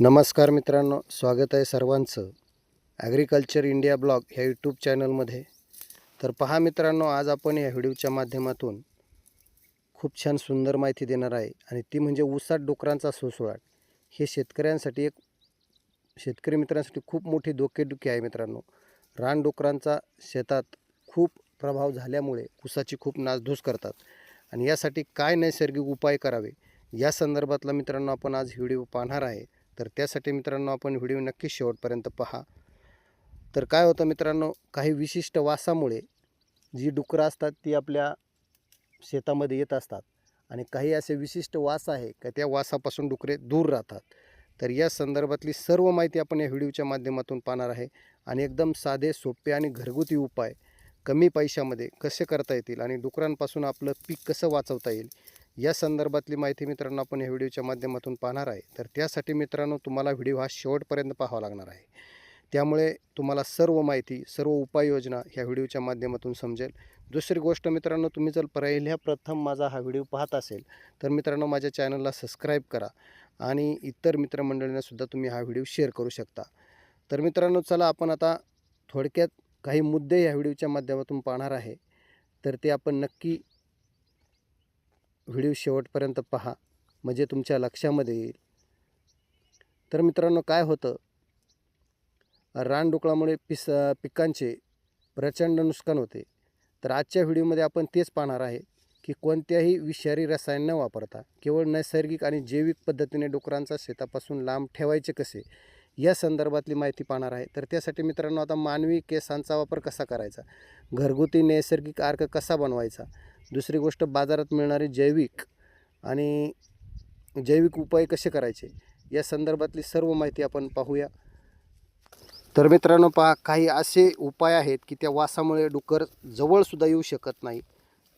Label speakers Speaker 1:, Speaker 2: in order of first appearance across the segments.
Speaker 1: नमस्कार मित्रांनो स्वागत आहे सर्वांचं. ॲग्रिकल्चर इंडिया ब्लॉग ह्या यूट्यूब चॅनलमध्ये तर पहा मित्रांनो आज आपण या व्हिडिओच्या माध्यमातून खूप छान सुंदर माहिती देणार आहे. आणि ती म्हणजे ऊसात डुकरांचा सुसुळाट हे शेतकऱ्यांसाठी एक शेतकरी मित्रांसाठी खूप मोठी डोकेदुखी आहे मित्रांनो. रानडुकरांचा शेतात खूप प्रभाव झाल्यामुळे ऊसाची खूप नासधूस करतात. आणि यासाठी काय नैसर्गिक उपाय करावे? या संदर्भातला मित्रांनो आपण आज व्हिडिओ पाहणार आहे. तर त्यासाठी मित्रांनो आपण व्हिडिओ नक्की शेवटपर्यंत पहा. तर काय होतं मित्रांनो काही विशिष्ट वासामुळे जी डुकरं असतात ती आपल्या शेतामध्ये येत असतात. आणि काही असे विशिष्ट वास आहे का त्या वासापासून डुकरे दूर राहतात. तर या संदर्भातली सर्व माहिती आपण या व्हिडिओच्या माध्यमातून पाहणार आहे. आणि एकदम साधे सोपे आणि घरगुती उपाय कमी पैशामध्ये कसे करता येतील आणि डुकरांपासून आपलं पीक कसं वाचवता येईल या संदर्भातली माहिती मित्रांनो आपण या व्हिडिओच्या माध्यमातून पाहणार आहे. तर त्यासाठी मित्रांनो तुम्हाला व्हिडिओ हा शेवटपर्यंत पाहावा लागणार आहे. त्यामुळे तुम्हाला सर्व माहिती सर्व उपाययोजना ह्या व्हिडिओच्या माध्यमातून समजेल. दुसरी गोष्ट मित्रांनो तुम्ही जर पहिल्या प्रथम माझा हा व्हिडिओ पाहत असेल तर मित्रांनो माझ्या चॅनलला सबस्क्राईब करा आणि इतर मित्रमंडळींनासुद्धा तुम्ही हा व्हिडिओ शेअर करू शकता. तर मित्रांनो चला आपण आता थोडक्यात काही मुद्दे या व्हिडिओच्या माध्यमातून पाहणार आहे. तर ते आपण नक्की व्हिडिओ शेवटपर्यंत पहा. म्हणजे तुमच्या लक्षामध्ये येईल. तर मित्रांनो काय होतं? रानडुकळामुळे पिस पिकांचे प्रचंड नुकसान होते. तर आजच्या व्हिडिओमध्ये आपण तेच पाहणार आहे की कोणत्याही विषारी रसायन न वापरता केवळ नैसर्गिक आणि जैविक पद्धतीने डुकरांचा शेतापासून लांब ठेवायचे कसे या संदर्भातली माहिती पाहणार आहे. तर त्यासाठी मित्रांनो आता मानवी केसांचा वापर कसा करायचा? घरगुती नैसर्गिक अर्क कसा बनवायचा? दुसरी गोष्ट बाजारात मिळणारे जैविक आणि जैविक उपाय कसे करायचे या संदर्भातली सर्व माहिती आपण पाहूया. तर मित्रांनो पहा काही असे उपाय आहेत की त्या वासामुळे डुकर जवळसुद्धा येऊ शकत नाही.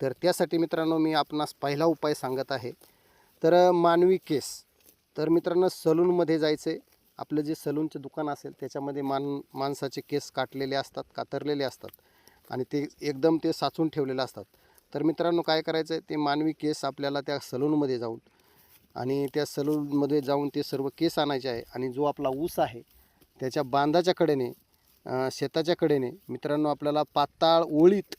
Speaker 1: तर त्यासाठी मित्रांनो मी आपणास पहिला उपाय सांगत आहे. तर मानवी केस. तर मित्रांनो सलूनमध्ये जायचे. आपलं जे सलूनचं दुकान असेल त्याच्यामध्ये मान माणसाचे केस काटलेले असतात कातरलेले असतात आणि ते एकदम ते साचून ठेवलेले असतात. तर मित्रांनो काय करायचं आहे ते मानवी केस आपल्याला त्या सलूनमध्ये जाऊन आणि त्या सलूनमध्ये जाऊन ते सर्व केस आणायचे आहे आणि जो आपला ऊस आहे त्याच्या बांधाच्या कडेने शेताच्या कडेने मित्रांनो आपल्याला पाताळ ओळीत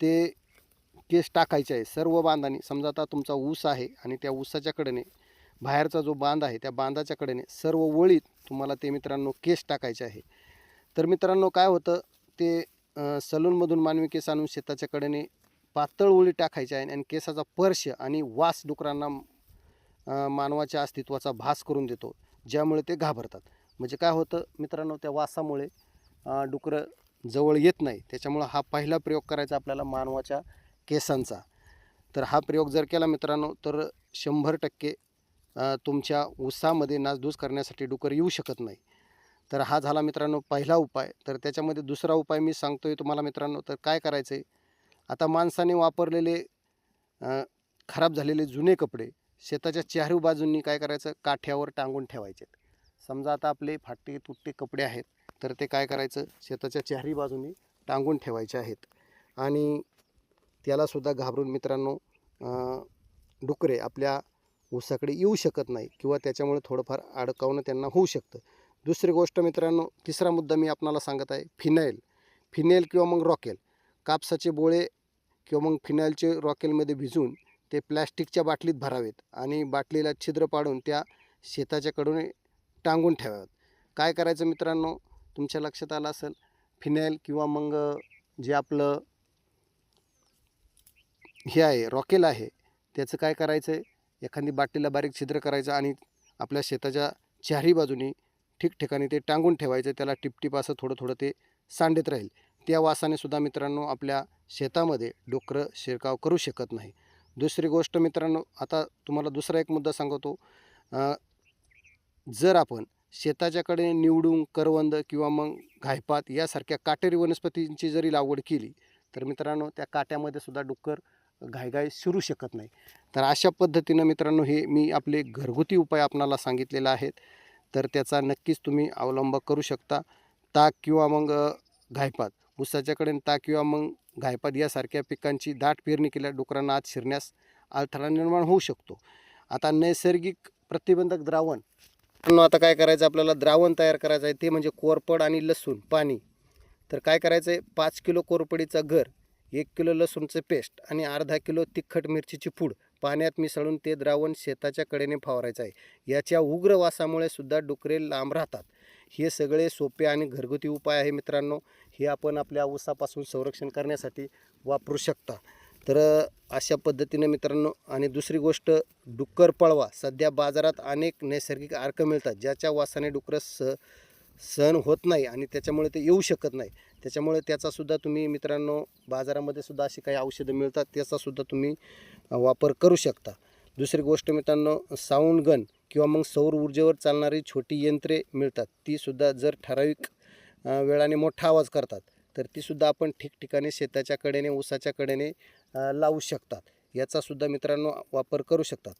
Speaker 1: ते केस टाकायचे आहे सर्व बांधाने. समजा आता तुमचा ऊस आहे आणि त्या ऊसाच्या कडेने बाहेरचा जो बांध आहे त्या बांधाच्या कडेने सर्व ओळीत तुम्हाला ते मित्रांनो केस टाकायचे आहे. तर मित्रांनो काय होतं ते सलूनमधून मानवी केस आणून शेताच्या कडेने पातळ ओळी टाकायची आहे आणि केसाचा स्पर्श आणि वास डुकरांना मानवाच्या अस्तित्वाचा भास करून देतो ज्यामुळे ते घाबरतात. म्हणजे काय होतं मित्रांनो त्या वासामुळे डुकरं जवळ येत नाही. त्याच्यामुळं हा पहिला प्रयोग करायचा आपल्याला मानवाच्या केसांचा. तर हा प्रयोग जर केला मित्रांनो तर शंभर टक्के तुमच्या उसामध्ये नासधूस करण्यासाठी डुकर येऊ शकत नाही. तर हा झाला मित्रांनो पहिला उपाय. तर त्याच्यामध्ये दुसरा उपाय मी सांगतोय तुम्हाला मित्रांनो तर काय करायचं आहे आता माणसाने वापरलेले खराब झालेले जुने कपडे शेताच्या चारही बाजूंनी काय करायचं? काठ्यावर टांगून ठेवायचे समजा आता आपले फाटे तुटते कपडे आहेत तर ते काय करायचं? शेताच्या चारी बाजूंनी टांगून ठेवायचे आहेत. आणि त्यालासुद्धा घाबरून मित्रांनो डुकरे आपल्या ऊसाकडे येऊ शकत नाही किंवा त्याच्यामुळे थोडंफार अडकावणं त्यांना होऊ शकतं. दुसरी गोष्ट मित्रांनो तिसरा मुद्दा मी आपणाला सांगत आहे फिनाईल. फिनेल किंवा मग रॉकेल. कापसाचे बोळे किंवा मग फिनाईलचे रॉकेलमध्ये भिजून ते प्लॅस्टिकच्या बाटलीत भरावेत आणि बाटलीला छिद्र पाडून त्या शेताच्याकडून टांगून ठेवाव्यात काय करायचं मित्रांनो तुमच्या लक्षात आलं असेल फिनाईल किंवा मग जे आपलं हे आहे रॉकेल आहे त्याचं काय करायचं आहे एखादी बाटलीला बारीक छिद्र करायचं आणि आपल्या शेताच्या चारही बाजूनी ठिकठिकाणी ते टांगून ठेवायचं त्याला टिपटिप असं थोडं थोडं ते सांडत राहील. त्या वासाने सुद्धा मित्रांनो आपल्या शेतामध्ये डुकरं शिरकाव करू शकत नाही. दुसरी गोष्ट मित्रांनो आता तुम्हाला दुसरा एक मुद्दा सांगतो. जर आपण शेताच्याकडे निवडून करवंद किंवा मग घायपात यासारख्या काटेरी वनस्पतींची जरी लागवड केली तर मित्रांनो त्या काट्यामध्ये सुद्धा डुक्कर घायघाय शिरू शकत नाही. तर अशा पद्धतीनं मित्रांनो हे मी आपले घरगुती उपाय आपणाला सांगितलेले आहेत. तर त्याचा नक्कीच तुम्ही अवलंब करू शकता. ताक किंवा मग घायपात. ऊसाच्याकडे ताक किंवा मग घायपात यासारख्या पिकांची दाट पेरणी केल्या डुकरांना आत शिरण्यास अडथळा निर्माण होऊ शकतो. आता नैसर्गिक प्रतिबंधक द्रावण. आता काय करायचं? आपल्याला द्रावण तयार करायचं आहे. ते म्हणजे कोरपड आणि लसूण पाणी. तर काय करायचं आहे पाच किलो कोरपडीचा घर एक किलो लसूणचं पेस्ट आणि अर्धा किलो तिखट मिरचीची पूड. पाण्यात मिसळून ते द्रावण शेताच्या कडेने फवारायचं आहे. याच्या उग्र वासामुळे सुद्धा डुकरे लांब राहतात. हे सगळे सोपे आणि घरगुती उपाय आहे मित्रांनो. हे आपण आपल्या ऊसापासून संरक्षण करण्यासाठी वापरू शकता. तर अशा पद्धतीने मित्रांनो आणि दुसरी गोष्ट डुक्कर पळवा. सध्या बाजारात अनेक नैसर्गिक अर्क मिळतात ज्याच्या वासाने डुकरं स सहन होत नाही आणि त्याच्यामुळे ते येऊ शकत नाही. त्याच्यामुळे त्याचासुद्धा तुम्ही मित्रांनो बाजारामध्ये सुद्धा अशी काही औषधं मिळतात त्याचासुद्धा तुम्ही वापर करू शकता. दुसरी गोष्ट मित्रांनो साऊंड गन किंवा मग सौर ऊर्जेवर चालणारी छोटी यंत्रे मिळतात. तीसुद्धा जर ठराविक वेळाने मोठा आवाज करतात तर तीसुद्धा आपण ठिकठिकाणी शेताच्या कडेने ऊसाच्या कडेने लावू शकतात. याचासुद्धा मित्रांनो वापर करू शकतात.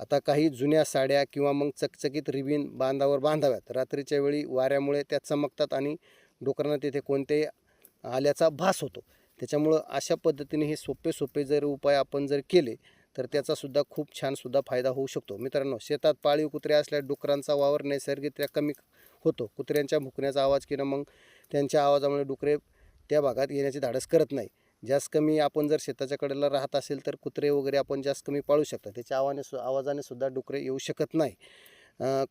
Speaker 1: आता काही जुन्या साड्या किंवा मग चकचकीत रिबीन बांधावर बांधाव्यात. रात्रीच्या वेळी वाऱ्यामुळे त्या चमकतात आणि डोकरांना तिथे कोणत्याही आल्याचा भास होतो. त्याच्यामुळं अशा पद्धतीने हे सोपे सोपे जर उपाय आपण जर केले तर त्याचासुद्धा खूप छानसुद्धा फायदा होऊ शकतो. मित्रांनो शेतात पाळीव कुत्रे असल्या डुकरांचा वावर नैसर्गिकरित्या कमी होतो. कुत्र्यांच्या भुकण्याचा आवाज किंवा मग त्यांच्या आवाजामुळे डुकरे त्या भागात येण्याची धाडस करत नाही. जास्त कमी आपण जर शेताच्या कडेला राहत असेल तर कुत्रे वगैरे आपण जास्त कमी पाळू शकतो. त्याच्या आवाने सु आवाजाने सुद्धा डुकरे येऊ शकत नाही.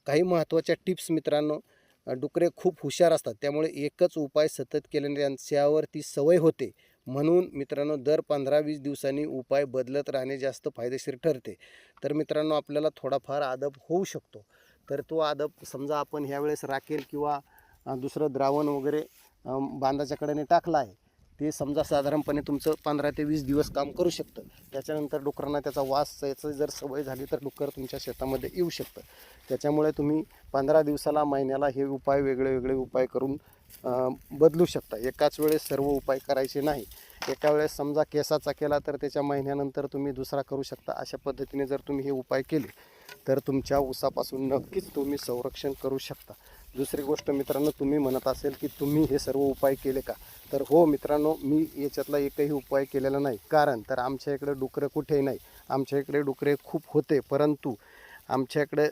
Speaker 1: काही महत्त्वाच्या टिप्स मित्रांनो डुकरे खूप हुशार असतात. त्यामुळे एकच उपाय सतत केल्याने त्यांच्यावर ती सवय होते. म्हणून मित्रांनो दर पंधरा वीस दिवसांनी उपाय बदलत राहणे जास्त फायदेशीर ठरते. तर मित्रांनो आपल्याला थोडाफार आदब होऊ शकतो. तर तो आदब समजा आपण ह्यावेळेस राखेल किंवा दुसरं द्रावण वगैरे अं, बांधाच्या कडेने आहे ते समजा साधारणपणे तुमचं पंधरा ते वीस दिवस काम करू शकतं. त्याच्यानंतर डुकरांना त्याचा वास याचं जर सवय झाली तर डुक्कर तुमच्या शेतामध्ये येऊ शकतं. त्याच्यामुळे तुम्ही पंधरा दिवसाला महिन्याला हे उपाय वेगळे वेगळे उपाय करून बदलू शकता. एकाच वेळेस सर्व उपाय करायचे नाही. एका वेळेस समजा केसाचा केला तर त्याच्या महिन्यानंतर तुम्ही दुसरा करू शकता. अशा पद्धतीने जर तुम्ही हे उपाय केले तर तुमच्या ऊसापासून नक्कीच तुम्ही संरक्षण करू शकता. दुसरी गोष्ट मित्रांनो तुम्ही म्हणत असेल की तुम्ही हे सर्व उपाय केले का? तर हो मित्रांनो मी याच्यातला एकही उपाय केलेला नाही. कारण तर आमच्या इकडे डुकरं कुठेही नाही. आमच्या इकडे डुकरे खूप होते परंतु आमच्याकडे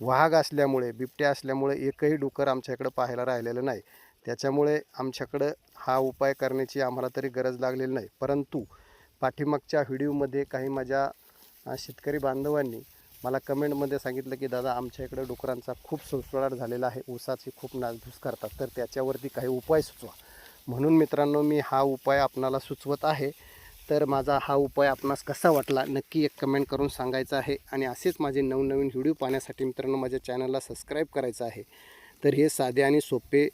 Speaker 1: वाघ असल्यामुळे बिबट्या असल्यामुळे एकही डुकर आमच्या इकडं पाहायला राहिलेलं नाही. त्याच्यामुळे आमच्याकडं हा उपाय करण्याची आम्हाला तरी गरज लागलेली नाही. परंतु पाठीमागच्या व्हिडिओमध्ये काही माझ्या शेतकरी बांधवांनी मला कमेंटमध्ये सांगितलं की दादा आमच्या इकडं डुकरांचा खूप सुळसुळाट झालेला आहे. ऊसाची खूप नासधूस करतात. तर त्याच्यावरती काही उपाय सुचवा. म्हणून मित्रांनो मी हा उपाय आपणाला सुचवत आहे. तर माझा हा उपाय आपणास कसा वाटला नक्की एक कमेंट करून सांगायचा आहे. आणि असेच माझे नवनवीन व्हिडिओ पाहण्यासाठी मित्रांनो माझ्या चॅनलला सबस्क्राईब करायचं आहे. तर हे साधे आणि सोपे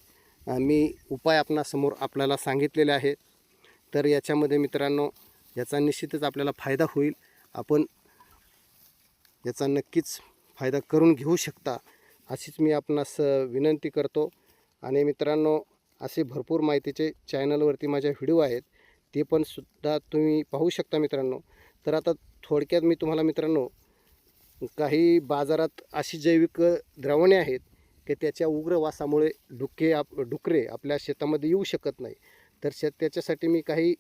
Speaker 1: मी उपाय आपणासमोर आपल्याला सांगितलेले आहेत. तर याच्यामध्ये मित्रांनो याचा निश्चितच आपल्याला फायदा होईल. आपण याचा नक्कीच फायदा करून घेऊ शकता अशीच मी आपणास विनंती करतो. आणि मित्रांनो असे भरपूर माहितीचे चॅनलवरती माझ्या व्हिडिओ आहेत ते पण सुद्धा तुम्ही पाहू शकता मित्रांनो. तर आता थोडक्यात मी तुम्हाला मित्रांनो काही बाजारात अशी जैविक द्रावणे आहेत की त्याच्या उग्र वासामुळे डुके आप डुकरे आपल्या शेतामध्ये येऊ शकत नाही. तर शेत त्याच्यासाठी मी काही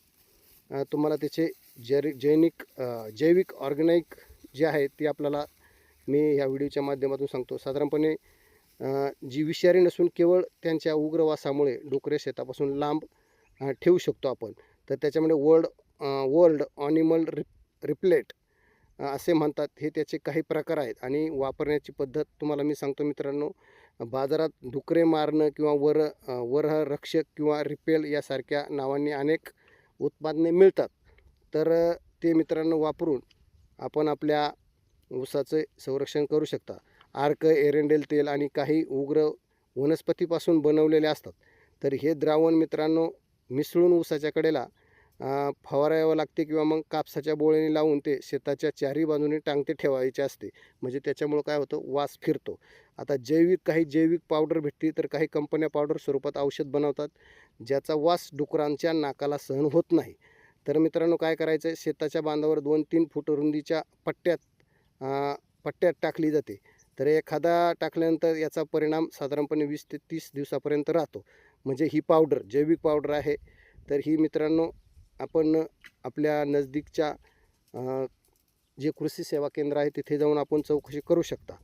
Speaker 1: तुम्हाला त्याचे जैर जैनिक जैविक ऑर्गॅनिक जे आहे ती आपल्याला मी ह्या व्हिडिओच्या माध्यमातून सांगतो. साधारणपणे जी विषारी नसून केवळ त्यांच्या उग्र वासामुळे डुकरे शेतापासून लांब ठेवू शकतो आपण तर त्याच्यामध्ये वर्ल्ड वर्ल्ड ऑनिमल रिप रिप्लेट असे म्हणतात. हे त्याचे काही प्रकार आहेत आणि वापरण्याची पद्धत तुम्हाला मी सांगतो मित्रांनो बाजारात डुकरे मारणं किंवा वर अ, रक्षक किंवा रिपेल यासारख्या नावांनी अनेक उत्पादने मिळतात. तर ते मित्रांनो वापरून आपण आपल्या ऊसाचे संरक्षण करू शकता. आर्क एरेंडेल तेल आणि काही उग्र वनस्पतीपासून बनवलेले असतात. तर हे द्रावण मित्रांनो मिसळून ऊसाच्या कडेला फवारावं लागते किंवा मग कापसाच्या बोळीने लावून ते शेताच्या चारही बाजूने टांगते ठेवायचे असते. म्हणजे त्याच्यामुळं काय होतं? वास फिरतो. आता जैविक काही जैविक पावडर भेटते तर काही कंपन्या पावडर स्वरूपात औषध बनवतात ज्याचा वास डुकरांच्या नाकाला सहन होत नाही. तर मित्रांनो काय करायचं आहे शेताच्या बांधावर दोन तीन फूट रुंदीच्या पट्ट्यात पट्ट्यात टाकली जाते. तर एखादा टाकल्यानंतर याचा परिणाम साधारणपणे वीस ते तीस दिवसापर्यंत राहतो. म्हणजे ही पावडर जैविक पावडर आहे. तर ही मित्रांनो आपण आपल्या नजदीकच्या जे कृषी सेवा केंद्र आहे तिथे जाऊन आपण चौकशी करू शकता.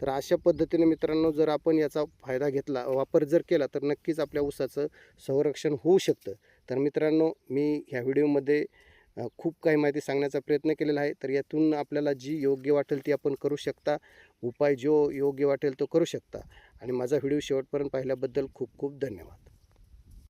Speaker 1: तर अशा पद्धतीने मित्रांनो जर आपण याचा फायदा घेतला वापर जर केला तर नक्कीच आपल्या ऊसाचं संरक्षण होऊ शकतं. तर मित्रांनो मी ह्या व्हिडिओमध्ये खूप काही माहिती सांगण्याचा प्रयत्न केलेला आहे. तर यातून आपल्याला जी योग्य वाटेल ती आपण करू शकता. उपाय जो योग्य वाटेल तो करू शकता. आणि माझा व्हिडिओ शेवटपर्यंत पाहिल्याबद्दल खूप खूप धन्यवाद.